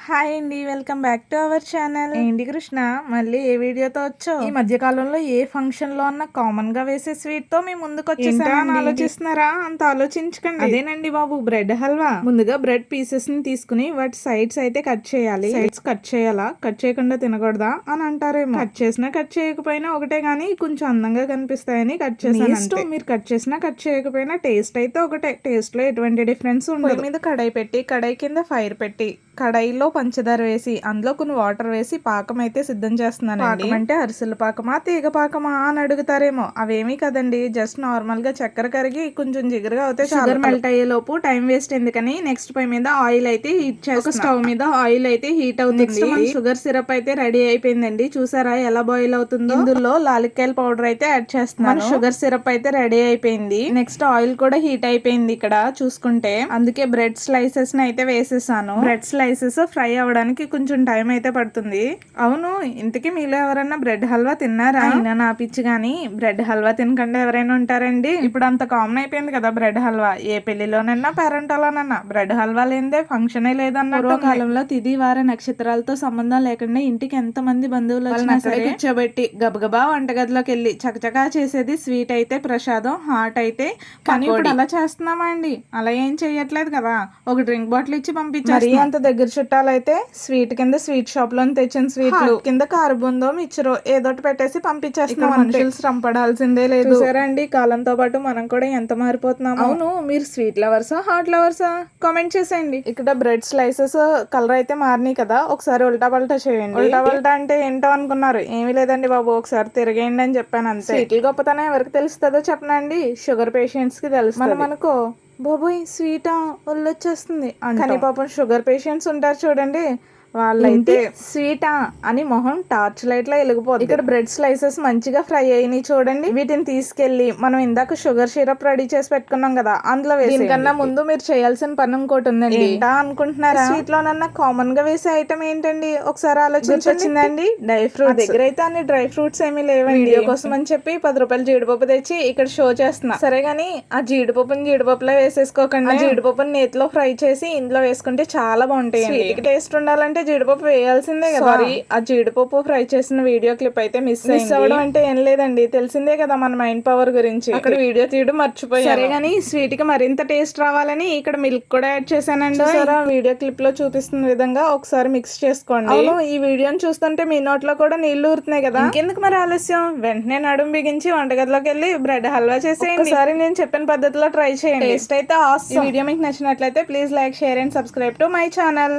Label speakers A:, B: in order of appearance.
A: Hi అండి welcome back to our channel. ఏంటి కృష్ణ? మళ్ళీ ఏ వీడియోతో వచ్చో ఈ మధ్య కాలంలో ఏ ఫంక్షన్లో అన్న కామన్గా వేసే స్వీట్తో మీ ముందుకు వచ్చేసాను ఆలోచిస్తున్నారా? అంత ఆలోచించకండి. అదేనండి బాబు బ్రెడ్ హల్వా. ముందుగా బ్రెడ్ పీసెస్ని తీసుకుని వాటి సైడ్స్ అయితే కట్ చేయాలి. సైడ్స్ కట్ చేయాలా? కట్ చేయకుండా తినకూడదా అని అంటారేమో. కట్ చేసినా కట్ చేయకపోయినా ఒకటే గానీ కొంచెం అందంగా కనిపిస్తాయని కట్ చేసాను మీరు కట్ చేసినా కట్ చేయకపోయినా టేస్ట్ అయితే ఒకటే. టేస్ట్లో ఎటువంటి డిఫరెన్స్ ఉండదు. మీద కడాయి పెట్టి కడాయి కింద ఫైర్ పెట్టి. కడాయిలో పంచదార వేసి అందులో కొన్ని వాటర్ వేసి పాకం అయితే సిద్ధం చేస్తున్నాను పాకం అంటే అరిసెల పాకమా తీగ పాకమా అని అడుగుతారేమో. అవేమీ కదండి జస్ట్ నార్మల్గా చక్కెర కరిగి కొంచెం జిగురుగా అవుతే షుగర్ మెల్ట్ అయ్యే లోపు టైం వేస్ట్ ఎందుకని నెక్స్ట్ పై మీద ఆయిల్ అయితే హీట్ చేస్తాం స్టవ్ మీద ఆయిల్ అయితే హీట్ అవుతుంది. షుగర్ సిరప్ అయితే రెడీ అయిపోయిందండి. చూసారా ఎలా బాయిల్ అవుతుందో? ఇందులో లాలిక్కాయల పౌడర్ అయితే యాడ్ చేస్తున్నాను. షుగర్ సిరప్ అయితే రెడీ అయిపోయింది. నెక్స్ట్ ఆయిల్ కూడా హీట్ అయిపోయింది ఇక్కడ చూసుకుంటే. అందుకే బ్రెడ్ స్లైసెస్ని అయితే వేసేసాను. బ్రెడ్ స్లైసెస్ ఫ్రై అవ్వడానికి కొంచెం టైం అయితే పడుతుంది. అవును ఇంతకీ మీలో ఎవరైనా బ్రెడ్ హల్వా తిన్నారా? అయినా నా పిచ్చి గానీ బ్రెడ్ హల్వా తినకుండా ఎవరైనా ఉంటారండి. ఇప్పుడు అంత కామన్ అయిపోయింది కదా బ్రెడ్ హల్వా. ఏ పెళ్ళిలోనైనా పేరెంటాలోనన్నా బ్రెడ్ హల్వా లేదే ఫంక్షనే లేదన్న కాలంలో తిది వార నక్షత్రాలతో సంబంధం లేకుండా ఇంటికి ఎంత మంది బంధువులు వచ్చినా సరే కూర్చోబెట్టి గబగబా వంటగదిలోకి వెళ్ళి చకచకా చేసేది స్వీట్ అయితే ప్రసాదం హాట్ అయితే కానీ ఇప్పుడు అలా చేస్తున్నామా అండి? అలా ఏం చెయ్యట్లేదు కదా. ఒక డ్రింక్ బాటిల్ ఇచ్చి పంపించారు అంత దగ్గర చుట్టాలు అయితే స్వీట్ కింద స్వీట్ షాప్లో తెచ్చిన స్వీట్లు. కింద కారుబుందో మిచ్చరో ఏదోటి పెట్టేసి పంపించేస్తున్నాం. మనుషులు శ్రమ పడాల్సిందే లేదు. సరే అండి? కాలంతో పాటు మనం కూడా ఎంత మారిపోతున్నాం అవును మీరు స్వీట్ లవర్సా హాట్ లవర్సా? కామెంట్ చేసేయండి. ఇక్కడ బ్రెడ్ స్లైసెస్ కలర్ అయితే మారినాయి కదా. ఒకసారి ఉల్టా పల్టా చేయండి. ఉల్టా పల్టా అంటే ఏంటో అనుకున్నారు. ఏమీ లేదండి బాబు ఒకసారి తిరగేయండి అని చెప్పాను అంతే. స్వీట్లు గొప్పతనం ఎవరికి తెలుస్తుందో చెప్పనండి. షుగర్ పేషెంట్స్కి తెలుసు మనం అనుకో. బాబోయ్ స్వీటా ఒళ్ళొచ్చేస్తుంది కానీ పాపం షుగర్ పేషెంట్స్ ఉంటారు చూడండి. వాళ్ళైతే స్వీటా అని మొహం టార్చ్ లైట్ లా వెలిగిపోతుంది ఇక్కడ బ్రెడ్ స్లైసెస్ మంచిగా ఫ్రై అయినాయి చూడండి. వీటిని తీసుకెళ్ళి మనం ఇందాక షుగర్ సిరప్ రెడీ చేసి పెట్టుకున్నాం కదా అందులో దీనికన్నా ముందు మీరు చేయాల్సిన పని ఇంకోటి ఉందండి. ఏంటా అనుకుంటున్నారా? స్వీట్ లోనన్నా కామన్గా వేసే ఐటమ్ ఏంటండి? ఒకసారి ఆలోచించిందండి డ్రై ఫ్రూట్ దగ్గర అయితే అన్ని డ్రై ఫ్రూట్స్ ఏమీ లేవండి. వీడియో కోసం అని చెప్పి పది రూపాయలు జీడిపప్పు తెచ్చి ఇక్కడ షో చేస్తున్నా. సరే గానీ ఆ జీడిపప్పుని జీడిపప్పులో వేసేసుకోకండి. ఆ జీడిపప్పుని నేతిలో ఫ్రై చేసి ఇందులో వేసుకుంటే చాలా బాగుంటాయి టేస్ట్ ఉండాలంటే జీడిపప్పు వేయాల్సిందే కదా సారీ ఆ జీడిపప్పు ఫ్రై చేసిన వీడియో క్లిప్ అయితే మిస్ మిస్ అవ్వడం అంటే ఏం లేదండి. తెలిసిందే కదా మన మైండ్ పవర్ గురించి. అక్కడ వీడియో తీయడం మర్చిపోయి సరే గానీ స్వీట్కి మరింత టేస్ట్ రావాలని ఇక్కడ మిల్క్ కూడా యాడ్ చేశానండి. సరే వీడియో క్లిప్లో చూపిస్తున్న విధంగా ఒకసారి మిక్స్ చేసుకోండి. అవును ఈ వీడియోని చూస్తుంటే మీ నోట్లో కూడా నీళ్ళు ఊరుతున్నాయి కదా. ఇంకెందుకు మరి ఆలస్యం? వెంటనే నడుము బిగించి వంటగదిలోకి వెళ్ళి బ్రెడ్ హల్వా చేసేయండి. ఒకసారి నేను చెప్పిన పద్ధతిలో ట్రై చేయండి. టేస్ట్ అయితే. ఈ వీడియో మీకు నచ్చినట్లయితే please like share and subscribe to my channel.